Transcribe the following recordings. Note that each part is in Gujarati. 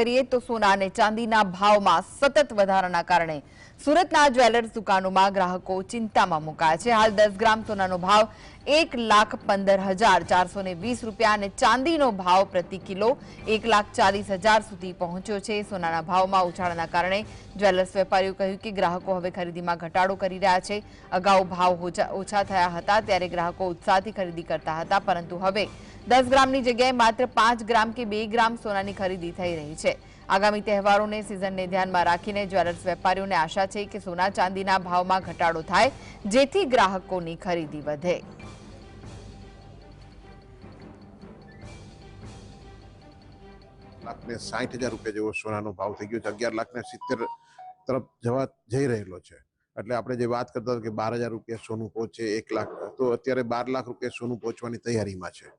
કરીએ તો સોના અને ચાંદીના ભાવમાં સતત વધારાના કારણે સુરતના જ્વેલર્સ દુકાનોમાં ગ્રાહકો ચિંતામાં મુકાયા છે. હાલ દસ ગ્રામ સોનાનો ભાવ એક લાખ પંદર હજાર ચારસો ને વીસ રૂપિયા અને ચાંદીનો ભાવ પ્રતિ કિલો એક લાખ ચાલીસ હજાર સુધી પહોંચ્યો છે. સોનાના ભાવમાં ઉછાળાના કારણે જ્વેલર્સ વેપારીઓ કહ્યું કે ગ્રાહકો હવે ખરીદીમાં ઘટાડો કરી રહ્યા છે. અગાઉ ભાવ ઓછા થયા હતા ત્યારે ગ્રાહકો ઉત્સાહથી ખરીદી કરતા હતા, પરંતુ હવે દસ ગ્રામની જગ્યાએ માત્ર પાંચ ગ્રામ કે બે ગ્રામ સોનાની ખરીદી થઈ રહી છે. આગામી તહેવારોને સિઝનને ધ્યાનમાં રાખીને જ્વેલર્સ વેપારીઓને આશા છે કે સોના ચાંદીના ભાવમાં ઘટાડો થાય, જેથી ગ્રાહકોની ખરીદી વધે. લાખ ને સાઠ હજાર રૂપિયા જેવો સોનાનો ભાવ થઈ ગયો છે. અગિયાર લાખ ને સિત્તેર તરફ જવા જઈ રહેલો છે. એટલે આપણે જે વાત કરતા હતા કે બાર હજાર રૂપિયા સોનું પહોંચે, એક લાખ, તો અત્યારે બાર લાખ રૂપિયા સોનું પહોંચવાની તૈયારીમાં છે.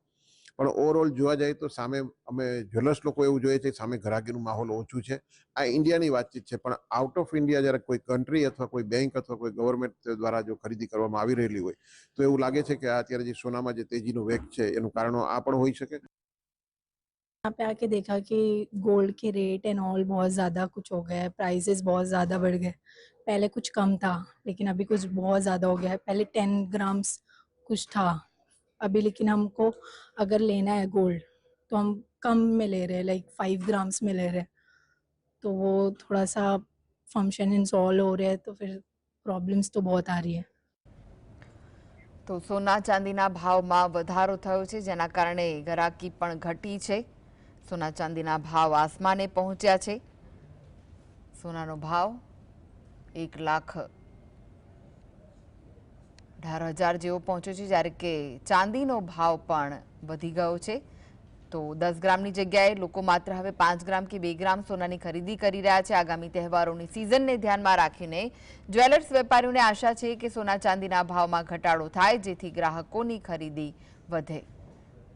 પણ ઓવરઓલ જોવા જઈએ તો સામે અમે જ્વેલર્સ લોકો એવું જોઈએ છે સામે ઘરાકીનું માહોલ ઓછું છે. આ ઇન્ડિયાની વાતચીત છે, પણ આઉટ ઓફ ઇન્ડિયા જ્યારે કોઈ કન્ટ્રી અથવા કોઈ બેંક અથવા કોઈ ગવર્મેન્ટ દ્વારા જો ખરીદી કરવામાં આવી રહેલી હોય, તો એવું લાગે છે કે અત્યારે જે સોનામાં જે તેજીનો વેગ છે, એનું કારણો આ પણ હોઈ શકે. यहाँ पे आके देखा कि गोल्ड के रेट एंड ऑल बहुत ज़्यादा कुछ हो गया है प्राइसेस बहुत ज़्यादा बढ़ गए पहले कुछ कम था लेकिन अभी कुछ बहुत ज़्यादा हो गया है पहले टेन ग्राम्स कुछ था अभी लेकिन हमको अगर लेना है गोल्ड तो हम कम में ले रहे हैं लाइक फाइव ग्राम्स में ले रहे हैं तो वो थोड़ा सा फंक्शन इंसॉल्व हो रहे हैं तो फिर प्रॉब्लम्स तो बहुत आ रही है તો સોના ચાંદીના ભાવમાં વધારો થયો છે જેના કારણે ગરાકી પણ ઘટી છે સોના ચાંદીના ભાવ આસમાને પહોંચ્યા છે. સોનાનો ભાવ એક લાખ અઢાર હજાર જેવો પહોંચ્યો છે, જ્યારે કે ચાંદીનો ભાવ પણ વધી ગયો છે. તો દસ ગ્રામની જગ્યાએ લોકો માત્ર હવે પાંચ ગ્રામ કે બે ગ્રામ સોનાની ખરીદી કરી રહ્યા છે. આગામી તહેવારોની સિઝનને ધ્યાનમાં રાખીને જ્વેલર્સ વેપારીઓને આશા છે કે સોના ચાંદીના ભાવમાં ઘટાડો થાય, જેથી ગ્રાહકોની ખરીદી વધે.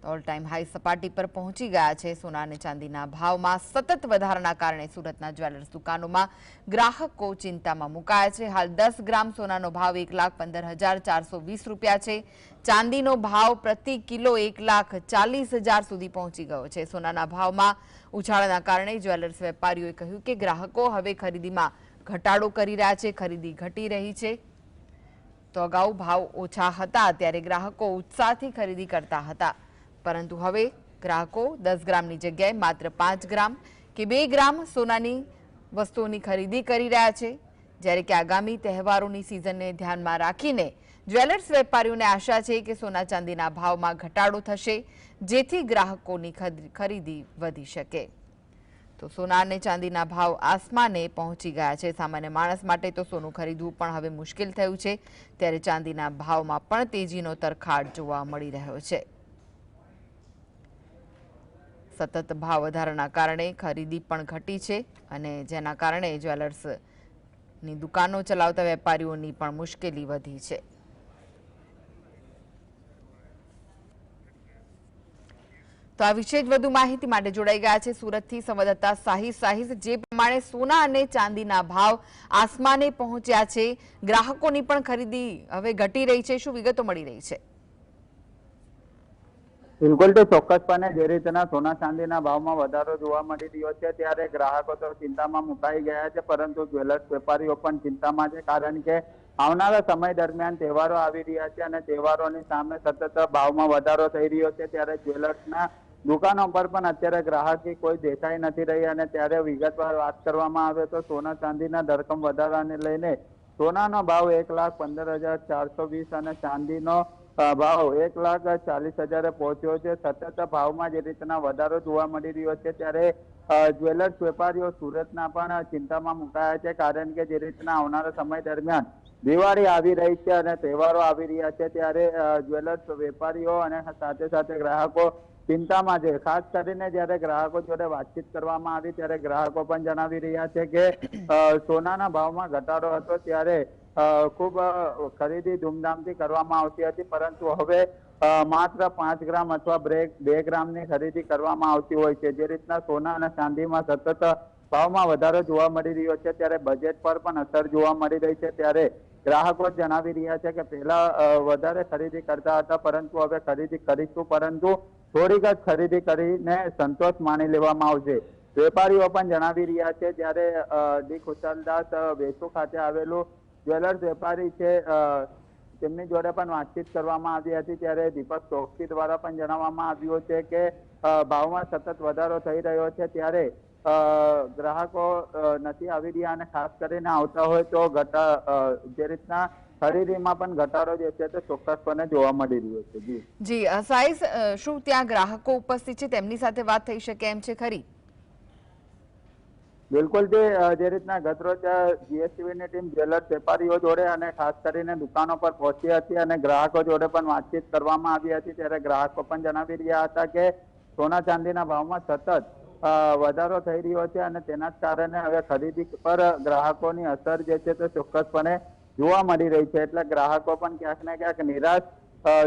ઓલ ટાઈમ હાઈ સપાટી પર પહોંચી ગયા છે. સોના અને ચાંદીના ભાવમાં સતત વધારાના કારણે સુરતના જ્વેલર્સ દુકાનોમાં ગ્રાહકો ચિંતામાં મુકાયા છે. હાલ દસ ગ્રામ સોનાનો ભાવ એક લાખ પંદર હજાર ચારસો વીસ રૂપિયા છે. ચાંદીનો ભાવ પ્રતિ કિલો એક લાખ ચાલીસ હજાર સુધી પહોંચી ગયો છે. સોનાના ભાવમાં ઉછાળાના કારણે જ્વેલર્સ વેપારીઓએ કહ્યું કે ગ્રાહકો હવે ખરીદીમાં ઘટાડો કરી રહ્યા છે. ખરીદી ઘટી રહી છે. તો અગાઉ ભાવ ઓછા હતા, ત્યારે ગ્રાહકો ઉત્સાહથી ખરીદી કરતા હતા. પરંતુ હવે ગ્રાહકો દસ ગ્રામની જગ્યાએ માત્ર પાંચ ગ્રામ કે બે ગ્રામ સોનાની વસ્તુઓની ખરીદી કરી રહ્યા છે. જ્યારે કે આગામી તહેવારોની સિઝનને ધ્યાનમાં રાખીને જ્વેલર્સ વેપારીઓને આશા છે કે સોના ચાંદીના ભાવમાં ઘટાડો થશે, જેથી ગ્રાહકોની ખરીદી વધી શકે. તો સોના અને ચાંદીના ભાવ આસમાને પહોંચી ગયા છે. સામાન્ય માણસ માટે તો સોનું ખરીદવું પણ હવે મુશ્કેલ થયું છે. ત્યારે ચાંદીના ભાવમાં પણ તેજીનો તરખાડ જોવા મળી રહ્યો છે. સતત ભાવ વધારાના કારણે ખરીદી પણ ઘટી છે અને જેના કારણે જ્વેલર્સની દુકાનો ચલાવતા વેપારીઓની પણ મુશ્કેલી વધી છે. તો આ વિશે જ વધુ માહિતી માટે જોડાઈ ગયા છે સુરતથી સંવાદદાતા સાહિદ સાહિદ જે પ્રમાણે સોના અને ચાંદીના ભાવ આસમાને પહોંચ્યા છે. ગ્રાહકોની પણ ખરીદી હવે ઘટી રહી છે. શું વિગતો મળી રહી છે? બિલકુલ તો ચોક્કસપણે જે રીતના સોના ચાંદીના ભાવમાં વધારો જોવા મળી રહ્યો છે, ત્યારે ગ્રાહકો તો ચિંતામાં મુકાઈ ગયા છે, પરંતુ જ્વેલર્સ વેપારીઓ પણ ચિંતામાં છે, કારણ કે આવનારા સમય દરમિયાન તહેવારો આવી રહ્યા છે અને તહેવારોની સામે સતત ભાવમાં વધારો થઈ રહ્યો છે, ત્યારે જ્વેલર્સના દુકાનો પર પણ અત્યારે ગ્રાહકી કોઈ દેખાઈ નથી રહી અને ત્યારે વિગતવાર વાત કરવામાં આવે તો સોના ચાંદીના ધરકમ વધારાને લઈને સોનાનો ભાવ એક લાખ પંદર હજાર ચારસો વીસ અને ચાંદીનો ભાવ એક લાખ ચાલીસ હજારે પહોંચ્યો છે. સતત ભાવમાં જે રીતના વધારો જોવા મળી રહ્યો છે, ત્યારે જ્વેલર્સ વેપારીઓ સુરતના પણ ચિંતામાં મુકાયા છે, કારણ કે જે રીતના આવનારા સમય દરમિયાન દિવાળી આવી રહી છે અને તહેવારો આવી રહ્યા છે, ત્યારે જ્વેલર્સ વેપારીઓ અને સાથે સાથે ગ્રાહકો ચિંતામાં છે. ખાસ કરીને જ્યારે ગ્રાહકો જોડે વાતચીત કરવામાં આવી, ત્યારે ગ્રાહકો પણ જણાવી રહ્યા છે કે સોનાના ભાવમાં ઘટાડો હતો, ત્યારે ખૂબ ખરીદી ધૂમધામથી કરવામાં આવતી હતી, પરંતુ હવે માત્ર પાંચ ગ્રામ અથવા બે ગ્રામની ખરીદી કરવામાં આવતી હોય છે. જે રીતના સોના અને ચાંદીમાં સતત ભાવમાં વધારો જોવા મળી રહ્યો છે, ત્યારે બજેટ પર પણ અસર જોવા મળી રહી છે. ત્યારે ગ્રાહકો જણાવી રહ્યા છે કે પહેલા વધારે ખરીદી કરતા હતા, પરંતુ હવે ખરીદી કરીશું, પરંતુ થોડીક જ ખરીદી કરીને સંતોષ માની લેવામાં આવશે. વેપારીઓ પણ જણાવી રહ્યા છે, જ્યારે ડી ખુશાલદાસ વેસુ ખાતે આવેલું જ્વેલર્સ વેપારી છે તેમની જોડે પણ વાતચીત કરવામાં આવી હતી ત્યારે દીપક ચોકસી દ્વારા પણ જણાવવામાં આવ્યું છે કે ભાવમાં સતત વધારો થઈ રહ્યો છે ત્યારે ગ્રાહકો નથી આવી રહ્યા અને ખાસ કરીને આવતા હોય તો ઘટા જે રીતના ખરીદીમાં પણ ઘટાડો જે છે તે ચોક્કસપણે જોવા મળી રહ્યો છે. જી. જી સાઈઝ શું ત્યાં ગ્રાહકો ઉપસ્થિત છે? તેમની સાથે વાત થઈ શકે એમ છે ખરી? બિલકુલ જે જે રીતના ગતરોજ જીએસટીવીની ટીમ જ્વેલર્સ વેપારીઓ જોડે અને ખાસ કરીને દુકાનો પર પહોંચી હતી અને ગ્રાહકો જોડે પણ વાતચીત કરવામાં આવી હતી, ત્યારે ગ્રાહકો પણ જણાવી રહ્યા હતા કે સોના ચાંદીના ભાવમાં સતત વધારો થઈ રહ્યો છે અને તેના જ કારણે હવે ખરીદી પર ગ્રાહકોની અસર જે છે તે ચોક્કસપણે જોવા મળી રહી છે. એટલે ગ્રાહકો પણ ક્યાંક ને ક્યાંક નિરાશ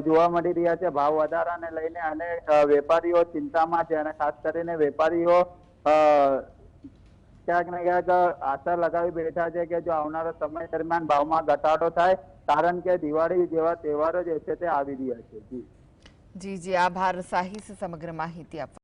જોવા મળી રહ્યા છે ભાવ વધારાને લઈને અને વેપારીઓ ચિંતામાં છે અને ખાસ કરીને વેપારીઓ ક્યાંક ને ક્યાંક આશા લગાવી બેઠા છે કે જો આવનારા સમય દરમિયાન ભાવમાં ઘટાડો થાય, કારણ કે દિવાળી જેવા તહેવારો જે છે તે આવી રહ્યા છે. જી જી, આભાર. સાહિસ સમગ્ર માહિતી આપવા